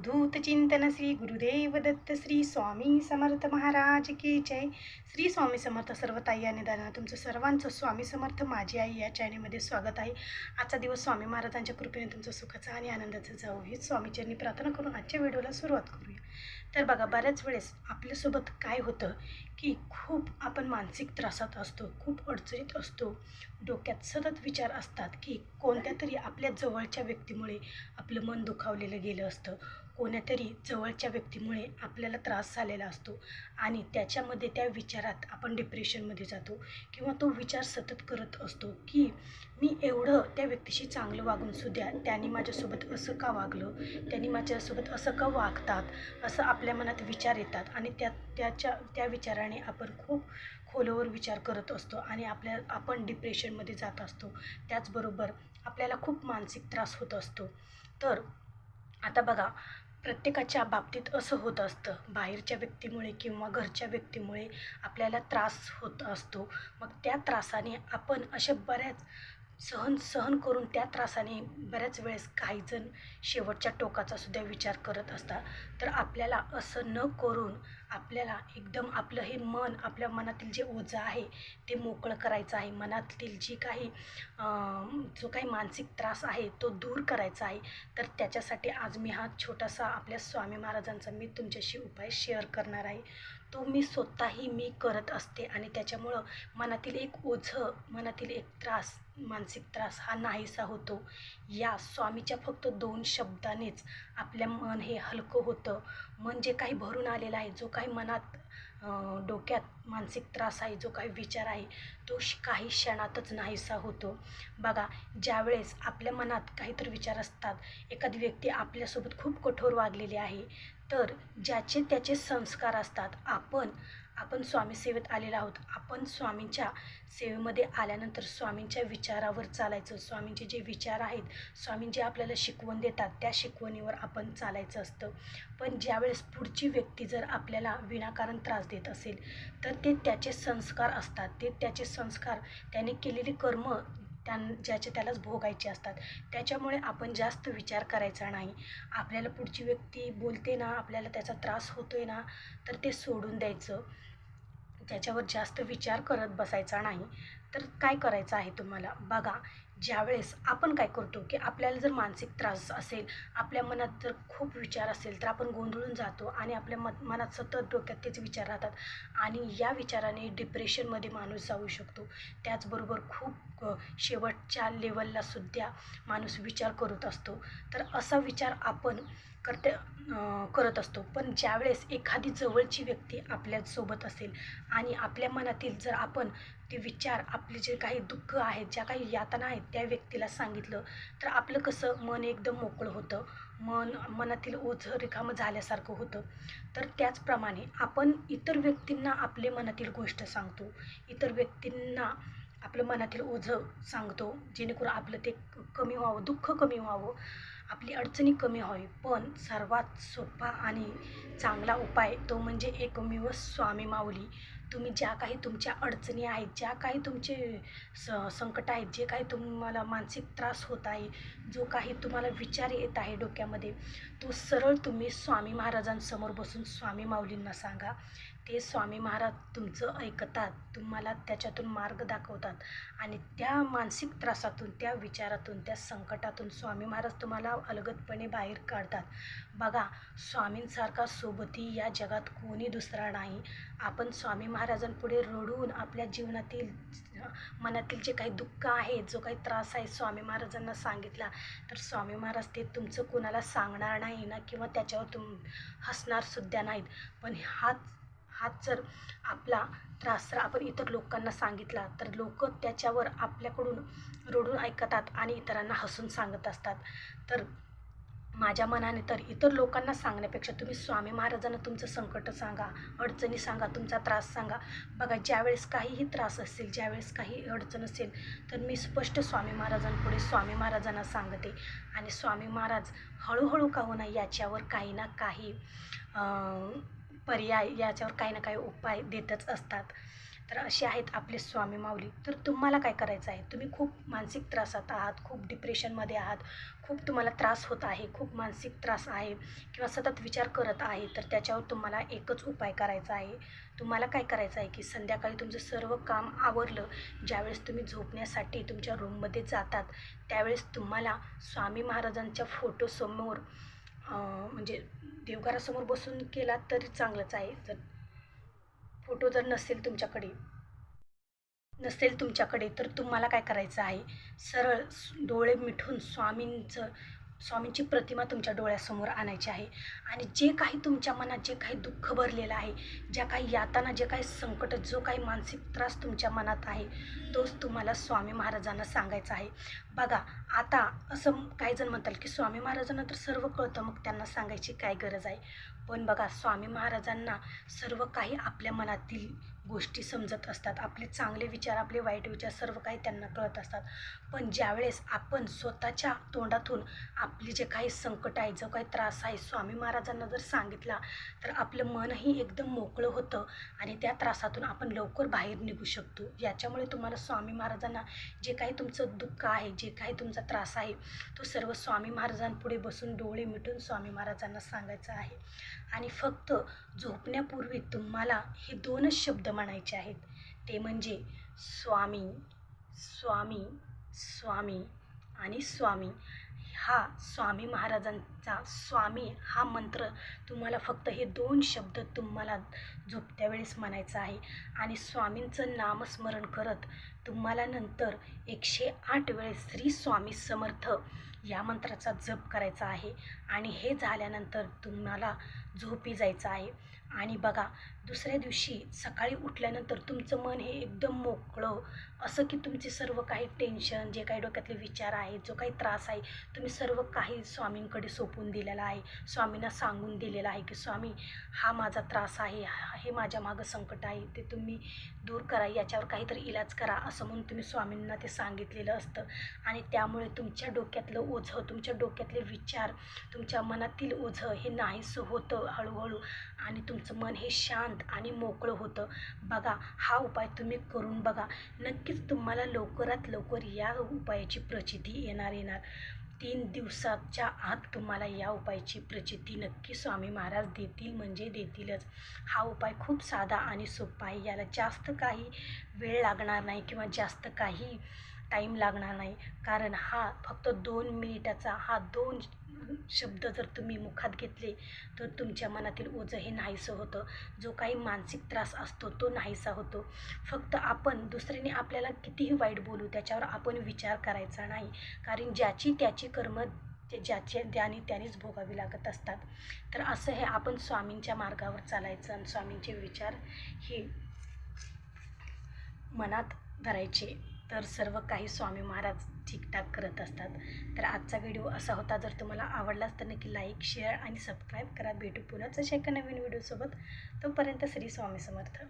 अवधूत चिंतन श्री गुरुदेव दत्त श्री स्वामी समर्थ महाराज की जय. श्री स्वामी समर्थ सर्व ताई आणि दादा तुमचं सर्वांचं स्वामी समर्थ माझी आई या चॅनेलमध्ये स्वागत आहे. आजचा दिवस स्वामी महाराजांच्या कृपेने तुमचं सुखाचा आणि आनंदाचं जाऊ हेच स्वामीचरणी प्रार्थना करून आजच्या व्हिडिओला सुरुवात करूया. तर बघा बऱ्याच वेळेस आपल्यासोबत काय होतं की खूप आपण मानसिक त्रासात असतो खूप अडचणीत असतो. डोक्यात सतत विचार असतात की कोणत्या तरी आपल्या जवळच्या व्यक्तीमुळे आपलं मन दुखावलेलं गेलं असतं. कोण्यातरी जवळच्या व्यक्तीमुळे आपल्याला त्रास झालेला असतो आणि त्याच्यामध्ये त्या विचारात आपण डिप्रेशनमध्ये जातो किंवा तो विचार सतत करत असतो की मी एवढं त्या व्यक्तीशी चांगलं वागून सुद्धा त्यांनी माझ्यासोबत असं का वागलं? त्यांनी माझ्यासोबत असं का वागतात? असं आपल्या मनात विचार येतात आणि त्या त्याच्या त्या विचाराने आपण खूप खोलवर विचार करत असतो आणि आपल्या आपण डिप्रेशनमध्ये जात असतो. त्याचबरोबर आपल्याला खूप मानसिक त्रास होत असतो. तर आता बघा प्रत्येकाच्या बाबतीत असं होत असतं. बाहेरच्या व्यक्तीमुळे किंवा घरच्या व्यक्तीमुळे आपल्याला त्रास होत असतो. मग त्या त्रासाने आपण अशा बऱ्याच सहन सहन करून त्या त्रासाने बऱ्याच वेळेस काहीजण शेवटच्या टोकाचा सुद्धा विचार करत असतात. तर आपल्याला असं न करून आपल्याला एकदम आपलं हे मन आपल्या मनातील जे ओझं आहे ते मोकळं करायचं आहे. मनातील जी काही जो काही मानसिक त्रास आहे तो दूर करायचा आहे. तर त्याच्यासाठी आज मी हा छोटासा आपल्या स्वामी महाराजांचा मी तुमच्याशी उपाय शेअर करणार आहे. तो मी स्वतःही मी करत असते आणि त्याच्यामुळं मनातील एक ओझं मनातील एक त्रास मानसिक त्रास हा नाहीसा होतो. या स्वामीच्या फक्त दोन शब्दानेच आपल्या मन हे हलकं होतं. मन जे काही भरून आलेलं आहे जो काही मनात डोक्यात मानसिक त्रास आहे जो काही विचार आहे तो काही क्षणातच नाहीसा होतो. बघा ज्यावेळेस आपल्या मनात काहीतरी विचार असतात एखादी व्यक्ती आपल्यासोबत खूप कठोर वागलेली आहे तर ज्याचे त्याचे संस्कार असतात. आपण आपण स्वामी सेवेत आलेलो आहोत. आपण स्वामींच्या सेवेमध्ये आल्यानंतर स्वामींच्या विचारावर चालायचं. स्वामींचे जे विचार आहेत स्वामी जे आपल्याला शिकवण देतात त्या शिकवणीवर आपण चालायचं असतं. पण ज्यावेळेस पुढची व्यक्ती जर आपल्याला विनाकारण त्रास देत असेल तर ते त्याचे संस्कार असतात. ते त्याचे संस्कार त्याने केलेली कर्म त्यां ज्याचे त्यालाच भोगायचे असतात. त्याच्यामुळे आपण जास्त विचार करायचा नाही. आपल्याला पुढची व्यक्ती बोलते ना आपल्याला त्याचा त्रास होतो आहे ना तर ते सोडून द्यायचं. त्याच्यावर जास्त विचार करत बसायचा नाही. तर काय करायचं आहे तुम्हाला? बघा ज्यावेळेस आपण काय करतो की आपल्याला जर मानसिक त्रास असेल आपल्या मनात जर खूप विचार असेल तर आपण गोंधळून जातो आणि आपल्या मत मनात सतत डोक्यात तेच विचार राहतात आणि या विचाराने डिप्रेशनमध्ये माणूस जाऊ शकतो. त्याचबरोबर खूप शेवटच्या लेवलला सुद्धा माणूस विचार करत असतो. तर असा विचार आपण करते करत असतो. पण ज्यावेळेस एखादी जवळची व्यक्ती आपल्यासोबत असेल आणि आपल्या मनातील जर आपण ते विचार आपले जे काही दुःख आहेत ज्या काही यातना आहेत त्या व्यक्तीला सांगितलं तर आपलं कसं मन एकदम मोकळं होतं. मन मनातील ओझं रिकामं झाल्यासारखं होतं. तर त्याचप्रमाणे आपण इतर व्यक्तींना आपले मनातील गोष्ट सांगतो. इतर व्यक्तींना आपलं मनातील ओझं सांगतो जेणेकरून आपलं ते कमी व्हावं दुःख कमी व्हावं आपली अडचणी कमी व्हावी पण सर्वात सोपा आणि चांगला उपाय तो म्हणजे एकमेव स्वामी माऊली. तुम्ही ज्या काही तुमच्या अडचणी आहेत ज्या काही तुमचे स संकट आहेत जे काही तुम्हाला मानसिक त्रास होत आहे जो काही तुम्हाला विचार येत आहे डोक्यामध्ये तो सरळ तुम्ही स्वामी महाराजांसमोर बसून स्वामी माऊलींना सांगा. ते स्वामी महाराज तुमचं ऐकतात तुम्हाला त्याच्यातून मार्ग दाखवतात आणि त्या मानसिक त्रासातून त्या विचारातून त्या संकटातून स्वामी महाराज तुम्हाला अलगदपणे बाहेर काढतात. बघा स्वामींसारखा सोबती या जगात कोणी दुसरा नाही. आपण स्वामी महाराजांपुढे रडून आपल्या जीवनातील मनातील जे काही दुःख आहे जो काही त्रास आहे स्वामी महाराजांना सांगितला तर स्वामी महाराज ते तुमचं कोणाला सांगणार नाही ना किंवा त्याच्यावर तुम हसणारसुद्धा नाहीत. पण हाच हाच जर आपला त्रास जर आपण इतर लोकांना सांगितला तर लोक त्याच्यावर आपल्याकडून रडून ऐकतात आणि इतरांना हसून सांगत असतात. तर माझ्या मनाने तर इतर लोकांना सांगण्यापेक्षा तुम्ही स्वामी महाराजांना तुमचं संकट सांगा अडचणी सांगा तुमचा त्रास सांगा. बघा ज्यावेळेस काहीही त्रास असेल ज्यावेळेस काही अडचण असेल तर मी स्पष्ट स्वामी महाराजांपुढे स्वामी महाराजांना सांगते. आणि स्वामी महाराज हळूहळू का होणार याच्यावर काही ना काही पर्याय याच्यावर काही ना काही उपाय देतच असतात. तर असे आहेत आपले स्वामी माऊली. तर तुम्हाला काय करायचं आहे? तुम्ही खूप मानसिक त्रासात आहात खूप डिप्रेशनमध्ये आहात खूप तुम्हाला त्रास होत आहे खूप मानसिक त्रास आहे किंवा सतत विचार करत आहे तर त्याच्यावर तुम्हाला एकच उपाय करायचा आहे. तुम्हाला काय करायचं आहे की संध्याकाळी तुमचं सर्व काम आवरलं ज्यावेळेस तुम्ही झोपण्यासाठी तुमच्या रूममध्ये जातात त्यावेळेस तुम्हाला स्वामी महाराजांच्या फोटोसमोर म्हणजे देवघरासमोर बसून केला तरी चांगलंच आहे. जर फोटो जर नसेल तुमच्याकडे नसेल तुमच्याकडे तर तुम्हाला काय करायचं आहे? सरळ डोळे मिठून स्वामींचं स्वामींची प्रतिमा तुमच्या डोळ्यासमोर आणायची आहे. आणि जे काही तुमच्या मनात जे काही दुःख भरलेलं आहे ज्या काही यातना जे काही संकट जो काही मानसिक त्रास तुमच्या मनात आहे तोच तुम्हाला स्वामी महाराजांना सांगायचा आहे. बघा आता असं काही जण म्हणतात की स्वामी महाराजांना तर सर्व कळतं मग त्यांना सांगायची काय गरज आहे? पण बघा स्वामी महाराजांना सर्व काही आपल्या मनातील गोष्टी समजत असतात. आपले चांगले विचार आपले वाईट विचार सर्व काही त्यांना कळत असतात. पण ज्यावेळेस आपण स्वतःच्या तोंडातून आपले जे काही संकट आहे जो काही त्रास आहे स्वामी महाराजांना जर सांगितला तर आपलं मनही एकदम मोकळं होतं आणि त्या त्रासातून आपण लवकर बाहेर निघू शकतो. याच्यामुळे तुम्हाला स्वामी महाराजांना जे काही तुमचं दुःख आहे जे काही तुमचा त्रास आहे तो सर्व स्वामी महाराजांपुढे बसून डोळे मिटून स्वामी महाराजांना सांगायचं आहे. आणि फक्त झोपण्यापूर्वी तुम्हाला हे दोनच शब्द म्हणायचे आहेत. ते म्हणजे स्वामी स्वामी स्वामी आणि स्वामी. हा स्वामी महाराजांचा स्वामी हा मंत्र तुम्हाला फक्त हे दोन शब्द तुम्हाला झोपत्या वेळेस म्हणायचा आहे. आणि स्वामींचं नामस्मरण करत तुम्हाला नंतर एकशे आठ वेळेस श्री स्वामी समर्थ या मंत्राचा जप करायचा आहे. आणि हे झाल्यानंतर तुम्हाला झोपी जायचं आहे. आणि बघा दुसऱ्या दिवशी सकाळी उठल्यानंतर तुमचं मन हे एकदम मोकळं. असं की तुमचे सर्व काही टेन्शन जे काही डोक्यातले विचार आहेत जो काही त्रास आहे तुम्ही सर्व काही स्वामींकडे सोपून दिलेला आहे. स्वामींना सांगून दिलेला आहे की स्वामी हा माझा त्रास आहे हा- हे माझ्या मागं संकट आहे ते तुम्ही दूर करा याच्यावर काहीतरी इलाज करा असं म्हणून तुम्ही स्वामींना ते सांगितलेलं असतं. आणि त्यामुळे तुमच्या डोक्यातलं ओझं तुमच्या डोक्यातले विचार तुमच्या मनातील ओझं हे नाहीसं होतं हळूहळू आणि तुमचं मन हे शांत आणि मोकळं होतं. बघा हा उपाय तुम्ही करून बघा. नक्कीच तुम्हाला लवकरात लवकर या उपायाची प्रचिती येणार येणार. तीन दिवसाच्या आत तुम्हाला या उपायाची प्रचिती नक्की स्वामी महाराज देतील म्हणजे देतीलच. हा उपाय खूप साधा आणि सोपा आहे. याला जास्त काही वेळ लागणार नाही किंवा जास्त काही टाईम लागणार नाही. कारण हा फक्त दोन मिनिटाचा हा दोन शब्द जर तुम्ही मुखात घेतले तर तुमच्या मनातील ओझं हे नाहीसं होतं. जो काही मानसिक त्रास असतो तो नाहीसा होतो. फक्त आपण दुसऱ्याने आपल्याला कितीही वाईट बोलू त्याच्यावर आपण विचार करायचा नाही. कारण ज्याची त्याची कर्म ते ज्याचे ज्याने त्यानेच भोगावी लागत असतात. तर असं हे आपण स्वामींच्या मार्गावर चालायचं आणि स्वामींचे विचार हे मनात धरायचे. तर सर्व काही स्वामी महाराज ठीकठाक करत असतात. तर आजचा व्हिडिओ असा होता जर तुम्हाला आवडलाच तर नक्की लाईक शेअर आणि सबस्क्राईब करा. भेटू पुन्हाच अशा एका नवीन व्हिडिओसोबत. तोपर्यंत श्री स्वामी समर्थ.